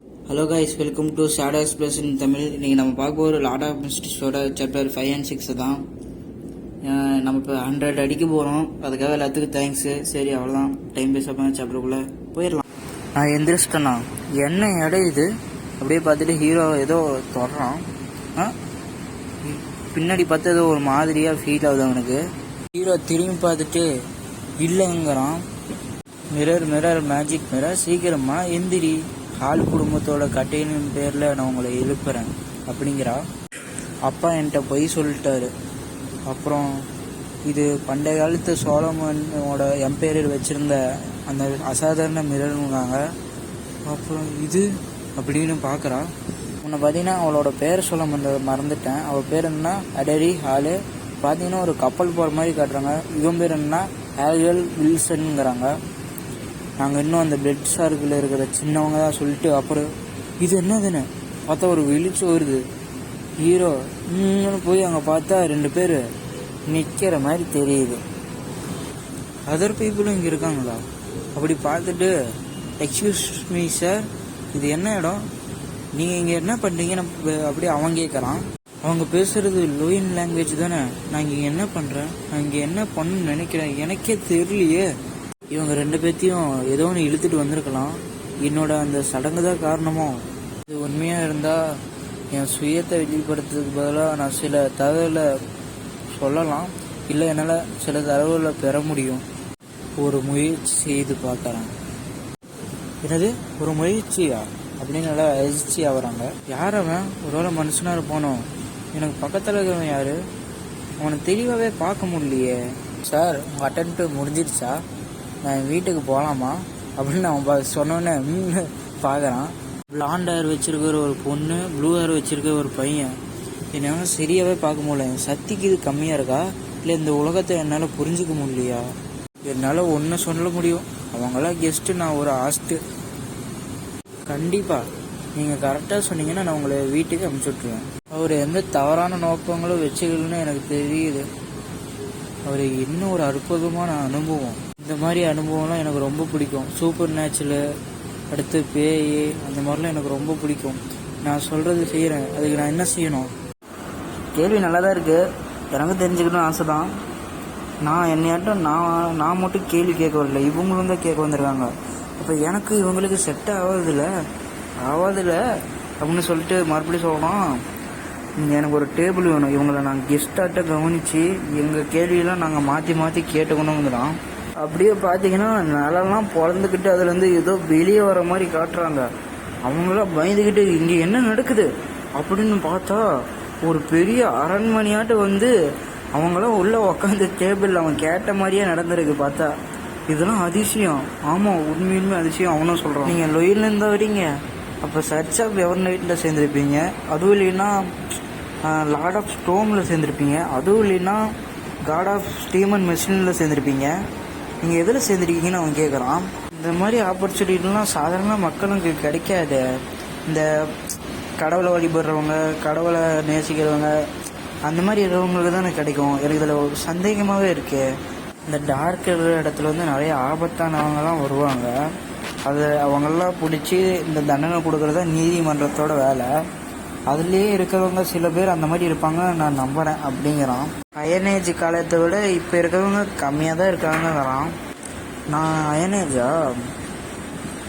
Hello guys welcome to Shadow Express in Tamil இன்றைக்கி நம்ம பார்க்க போகிற லாட் ஆஃப் மிஸ்டிஸோட சாப்டர் ஃபைவ் அண்ட் சிக்ஸ் தான். நம்ம இப்போ ஹண்ட்ரட் அடிக்க போகிறோம் அதுக்காக எல்லாத்துக்கும் தேங்க்ஸு சரி அவ்வளோதான் டைம் பேஸ் பண்ண சாப்டருக்குள்ளே போயிடலாம். நான் எந்திரிச்சிட்டேண்ணா என்ன இடம் இது? அப்படியே பார்த்துட்டு ஹீரோ ஏதோ தொடறான். ஆ? பின்னாடி பார்த்து ஏதோ ஒரு மாதிரியாக ஃபீல் ஆகுது அவனுக்கு. ஹீரோ திரும்பி பார்த்துட்டு இல்லைங்கிறான். மிரர் மிரர் மேஜிக் மிரர் சீக்கிரமாக எந்திரி. ஹால் குடும்பத்தோட கட்டையின் பேரில் நான் உங்களை எழுப்புறேன். அப்படிங்கிறா? அப்பா என்கிட்ட பொய் சொல்லிட்டாரு. அப்புறம் இது பண்டைய காலத்து சோழமனோட எம்பையர் வச்சிருந்த அந்த அசாதாரண மிரர்ங்காங்க அப்புறம் இது அப்படின்னு பார்க்குறா உன்னை பார்த்தீங்கன்னா அவளோட பேர் சொல்ல மறந்த- மறந்துட்டேன். அவள் பேர் என்னன்னா அடரி ஹாலு பார்த்தீங்கன்னா ஒரு கப்பல் போகிற மாதிரி காட்டுறாங்க. இவன் பேர் என்னன்னா ஆரியல் வில்சனுங்கிறாங்க. நாங்கள் இன்னும் அந்த பிளட் சார்க்கில் இருக்கிற சின்னவங்க தான் சொல்லிட்டு அப்புறம் இது என்னதுன்னு பார்த்தா ஒரு வெளிச்சு வருது. ஹீரோ இன்னும் போய் அங்கே பார்த்தா ரெண்டு பேர் நிற்கிற மாதிரி தெரியுது. அதர் பீப்புளும் இங்கே இருக்காங்களா? அப்படி பார்த்துட்டு எக்ஸ்கியூஸ் மீ சார் இது என்ன இடம்? நீங்கள் இங்கே என்ன பண்ணுறீங்கன்னு அப்படியே அவன் கேட்குறான் அவங்க பேசுகிறது லோயின் லாங்குவேஜ் தானே. நான் இங்கே என்ன பண்ணுறேன் நான் இங்கே என்ன பண்ணணும்னு நினைக்கிறேன்? எனக்கே தெரியலையே. இவங்க ரெண்டு பேர்த்தையும் ஏதோ ஒன்று இழுத்துட்டு வந்திருக்கலாம். என்னோட அந்த சடங்கு தான் காரணமோ? இது உண்மையாக இருந்தால் என் சுயத்தை வெளிப்படுத்துறதுக்கு பதிலாக நான் சில தகவலை சொல்லலாம். இல்லை என்னால் சில தகவலை பெற முடியும். ஒரு முயற்சி செய்து பார்க்குறேன் என்னது? ஒரு முயற்சியா? அப்படின்னு நல்லா அதிர்ச்சி ஆகுறாங்க. யார் அவன்? ஒருவேளை மனுஷனாக இருப்பானோ? எனக்கு பக்கத்தில் இருக்கிறவன் யார்? அவனை தெளிவாகவே பார்க்க முடியலையே. சார் உங்கள் அட்டன்ட்டு முடிஞ்சிருச்சா? நான் என் வீட்டுக்கு போகலாமா அப்படின்னு அவன் சொன்னோன்னே பார்க்குறான் பிளாண்ட் ஹேர் வச்சிருக்கிற ஒரு பொண்ணு ப்ளூ ஹேர் வச்சுருக்க ஒரு பையன். என்னால் சரியாகவே பார்க்க முடியல. என் சக்திக்கு இது கம்மியாக இருக்கா? இல்லை இந்த உலகத்தை என்னால் புரிஞ்சுக்க முடியலையா? என்னால் ஒன்று சொல்ல முடியும். அவங்களாம் கெஸ்ட்டு நான் ஒரு ஆஸ்ட்டு கண்டிப்பாக நீங்கள் கரெக்டாக சொன்னீங்கன்னா நான் உங்களை வீட்டுக்கு அனுப்பிச்சி விட்ருவேன் அவர் எந்த தவறான நோக்கங்களும் வச்சுக்கலன்னு எனக்கு தெரியுது. அவர் இன்னும் ஒரு அற்புதமான அனுபவம். இந்த மாதிரி அனுபவம்லாம் எனக்கு ரொம்ப பிடிக்கும். சூப்பர் நேச்சுரல் அடுத்து பேய் அந்த மாதிரிலாம் எனக்கு ரொம்ப பிடிக்கும். நான் சொல்கிறது செய்கிறேன் அதுக்கு நான் என்ன செய்யணும்? கேள்வி நல்லா தான் இருக்குது எனக்கு தெரிஞ்சுக்கணும்னு ஆசை தான் நான் என்னையாட்டும் நான் நான் மட்டும் கேள்வி கேட்க வரல. இவங்களும் தான் கேட்க வந்திருக்காங்க. அப்போ எனக்கு இவங்களுக்கு செட் ஆகாதுல்ல ஆகாதுல்ல அப்படின்னு சொல்லிட்டு மறுபடியும் சொல்லணும். எனக்கு ஒரு டேபிள் வேணும். இவங்களை நாங்கள் கெஸ்டாட்ட கவனித்து எங்கள் கேள்வியெல்லாம் நாங்கள் மாற்றி மாற்றி கேட்டுக்கணுங்கிறான் அப்படியே பார்த்தீங்கன்னா நிலம்லாம் பிறந்துக்கிட்டு அதுலேருந்து ஏதோ வெளியே வர மாதிரி காட்டுறாங்க. அவங்களாம் பயந்துக்கிட்டு இங்கே என்ன நடக்குது? அப்படின்னு பார்த்தா ஒரு பெரிய அரண்மனையாட்டு வந்து அவங்களாம் உள்ளே உக்காந்து டேபிள் அவன் கேட்ட மாதிரியே நடந்திருக்கு பார்த்தா. இதெல்லாம் அதிசயம். ஆமாம் உண்மையுமே அதிசயம். அவனும் சொல்கிறான் நீங்கள் லொயிலேருந்து தான் வரீங்க அப்போ சர்ச் ஆஃப் எவர் நைட்டில் சேர்ந்துருப்பீங்க. அதுவும் இல்லைன்னா லார்ட் ஆஃப் ஸ்டோமில் சேர்ந்துருப்பீங்க. அதுவும் இல்லைன்னா காட் ஆஃப் ஸ்டீமன் மெஷினில் சேர்ந்துருப்பீங்க. நீங்கள் எதில் சேர்ந்துருக்கீங்கன்னு அவன் கேட்குறான் இந்த மாதிரி ஆப்பர்ச்சுனிட்டிலாம் சாதாரண மக்களுக்கு கிடைக்காது இந்த கடவுளை வழிபடுறவங்க கடவுளை நேசிக்கிறவங்க அந்த மாதிரி இருக்கிறவங்களுக்கு தானே கிடைக்கும். எனக்கு இதில் ஒரு சந்தேகமாகவே இருக்கு. இந்த டார்க் இருக்கிற இடத்துல வந்து நிறைய ஆபத்தானவங்கலாம் வருவாங்க. அது அவங்கெல்லாம் பிடிச்சி இந்த தண்டனை கொடுக்குறது தான் நீதிமன்றத்தோட வேலை. அதுலேயே இருக்கிறவங்க சில பேர் அந்த மாதிரி இருப்பாங்க நான் நம்புகிறேன் அப்படிங்கிறான். அயனேஜ் காலத்தை விட இப்போ இருக்கிறவங்க கம்மியாக தான் இருக்காங்கங்கிறான். நான் அயனேஜா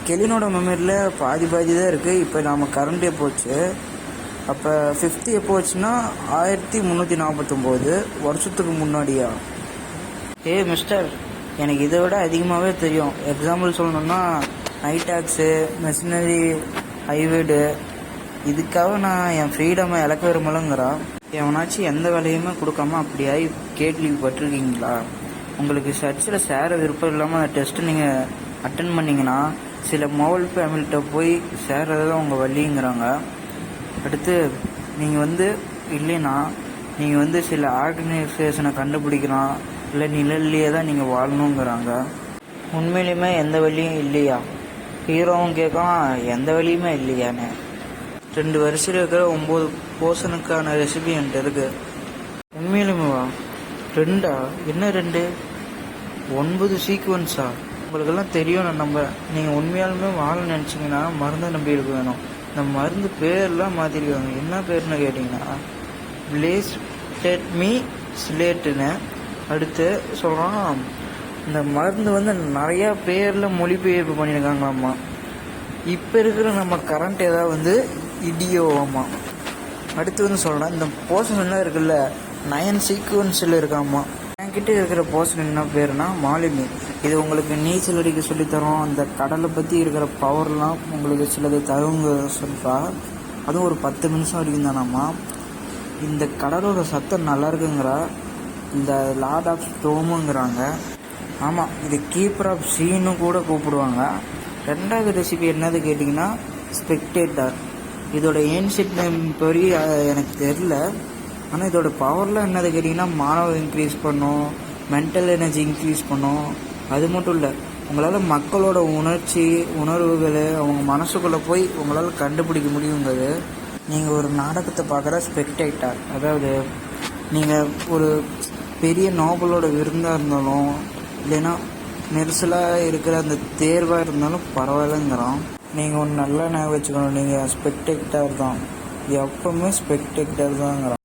கெலினோட மெமரியில் பாதி பாதி தான் இருக்குது இப்போ நாம் கரண்ட் எப்போ போச்சு? அப்போ ஃபிஃப்த்து எப்போ வச்சுன்னா ஆயிரத்தி முந்நூற்றி நாற்பத்தொம்போது வருஷத்துக்கு முன்னாடியா? ஏ மிஸ்டர் எனக்கு இதை விட அதிகமாகவே தெரியும். எக்ஸாம்பிள் சொல்லணும்னா நைட்டாக்ஸு மெஷினரி ஹைவேடு இதுக்காக நான் என் ஃப்ரீடமை இழக்க விரும்பலங்கிறான் எவனாச்சும் எந்த வேலையுமே கொடுக்காம அப்படியாகி கேட் லீவ் பட்டிருக்கீங்களா? உங்களுக்கு சர்ச்சில் சேர விருப்பம் இல்லாமல் டெஸ்ட்டு நீங்கள் அட்டன் பண்ணிங்கன்னா சில மோவல் ஃபேமிலிகிட்ட போய் சேர்றது தான் உங்கள் வழிங்கிறாங்க. அடுத்து நீங்கள் வந்து இல்லைன்னா நீங்கள் வந்து சில ஆர்கனைசேஷனை கண்டுபிடிக்கலாம். இல்லை நிழல்லையே தான் நீங்கள் வாழணுங்கிறாங்க. உண்மையிலுமே எந்த வழியும் இல்லையா? ஹீரோவும் கேட்கலாம் எந்த வழியுமே இல்லையான்னு ரெண்டு வரிசையில் இருக்கிற ஒம்பது போர்ஷனுக்கான ரெசிபி என்கிட்ட இருக்கு. உண்மையிலுமே வா. ரெண்டா? என்ன ரெண்டு? ஒன்பது சீக்வன்ஸா உங்களுக்கெல்லாம் தெரியும் நான் நம்புறேன் நீங்கள் உண்மையாலுமே வாழ நினச்சிங்கன்னா மருந்தை நம்பி இருக்க வேணும். இந்த மருந்து பேர்லாம் மாற்றிருக்காங்க என்ன பேர்னு கேட்டிங்கன்னா பிளேஸ் மீ ஸ்லேட்டுன்னு அடுத்து சொல்கிறான் இந்த மருந்து வந்து நிறையா பேரில் மொழிபெயர்ப்பு பண்ணியிருக்காங்களாம்மா. இப்போ இருக்கிற நம்ம கரண்ட் ஏதாவது வந்து இடியோவாமா அடுத்து வந்து சொல்கிறேன் இந்த போஷன் என்ன இருக்குல்ல நயன் சீக்வன்ஸில் இருக்காமா. என்கிட்ட இருக்கிற போர்ஷன் என்ன பேருனா மாலினி இது உங்களுக்கு நீச்சல் அடிக்க சொல்லித்தரும். அந்த கடலை பற்றி இருக்கிற பவர்லாம் உங்களுக்கு சிலது தருங்க சொல்கிறா அதுவும் ஒரு பத்து நிமிஷம் வரைக்கும் தானாம்மா இந்த கடலோட சத்தம் நல்லா இருக்குங்கிறா. இந்த லார்ட் ஆஃப் ஸ்டோமுங்கிறாங்க ஆமாம் இது கீப்பர் ஆஃப் சீனு கூட கூப்பிடுவாங்க. ரெண்டாவது ரெசிபி என்னது கேட்டிங்கன்னா ஸ்பெக்டேட்டர் இதோட ஏன்ஷியட் நேம் பெரிய எனக்கு தெரில ஆனால் இதோட பவர்லாம் என்னது கேட்டிங்கன்னா மானவ இன்க்ரீஸ் பண்ணும் மென்டல் எனர்ஜி இன்க்ரீஸ் பண்ணும். அது மட்டும் இல்லை உங்களால் மக்களோட உணர்ச்சி உணர்வுகள் அவங்க மனசுக்குள்ளே போய் உங்களால் கண்டுபிடிக்க முடியுங்கிறது நீங்கள் ஒரு நாடகத்தை பார்க்குற ஸ்பெக்டேட்டர் அதாவது நீங்கள் ஒரு பெரிய நோபலோட விருந்தாக இருந்தாலும் இல்லைன்னா நெரிசலாக இருக்கிற அந்த தேர்வாக இருந்தாலும் பரவாயில்லைங்கிறோம் நீங்கள் ஒன்று நல்லா ஞாபகம் வச்சுக்கணும். நீங்கள் ஸ்பெக்டேக்டர் தான். எப்பவுமே ஸ்பெக்டேக்டர் தாங்கிறோம்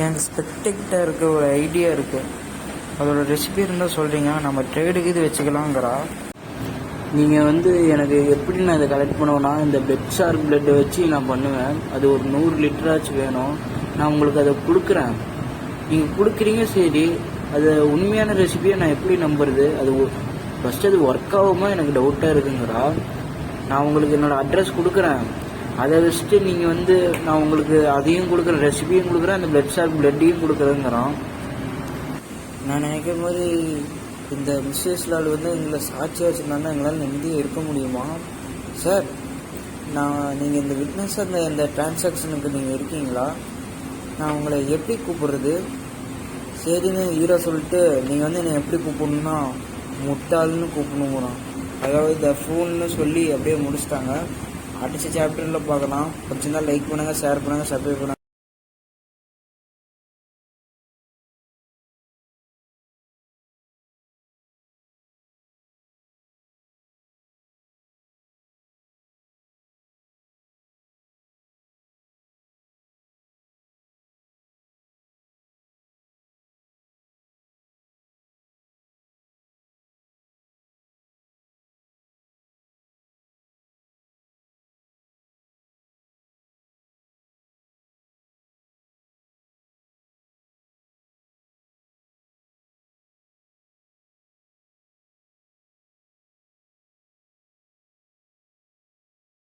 எனக்கு ஸ்பெக்டேட்டருக்கு ஒரு ஐடியா இருக்குது அதோட ரெசிபி இருந்தால் சொல்கிறீங்க நம்ம ட்ரேடுக்கு இது வச்சுக்கலாங்கிறா. நீங்கள் வந்து எனக்கு எப்படி நான் இதை கலெக்ட் பண்ணுவேன்னா இந்த பெட் ஷார்க் பிளட்டை வச்சு நான் பண்ணுவேன். அது ஒரு நூறு லிட்டராச்சும் வேணும். நான் உங்களுக்கு அதை கொடுக்குறேன். நீங்கள் கொடுக்குறீங்க சரி. அது உண்மையான ரெசிபியை நான் எப்படி நம்புறது? அது ஃபஸ்ட்டு அது ஒர்க் ஆகுமா? எனக்கு டவுட்டாக இருக்குங்கிறா. நான் உங்களுக்கு என்னோடய அட்ரஸ் கொடுக்குறேன். அதை வச்சுட்டு நீங்கள் வந்து நான் உங்களுக்கு அதையும் கொடுக்குறேன் ரெசிபியும் கொடுக்குறேன் அந்த பிளட் ஷாப் பிளட்டையும் கொடுக்குறேங்கிறோம் நான் நினைக்கும் போது இந்த மிஸ்ஸஸ் லால் வந்து எங்களை சாட்சியாக வச்சுருந்தாங்கன்னா எங்களால் நிம்மதியாக இருக்க முடியுமா? சார் நான் நீங்கள் இந்த விட்னஸ் அந்த இந்த டிரான்சாக்ஷனுக்கு நீங்கள் இருக்கீங்களா? நான் உங்களை எப்படி கூப்பிடுறது? சரின்னு ஹீரோ சொல்லிட்டு நீங்கள் வந்து என்னை எப்படி கூப்பிடணும்னா முட்டாள்னு கூப்பிடணுங்கிறான். அதாவது இந்த ஃபோன்னு சொல்லி அப்படியே முடிச்சிட்டாங்க. அடுத்த சாப்டரில் பார்க்கலாம். பிடிச்சிருந்தா லைக் பண்ணுங்கள் ஷேர் பண்ணுங்கள் சப்ஸ்கிரைப் பண்ணுங்கள்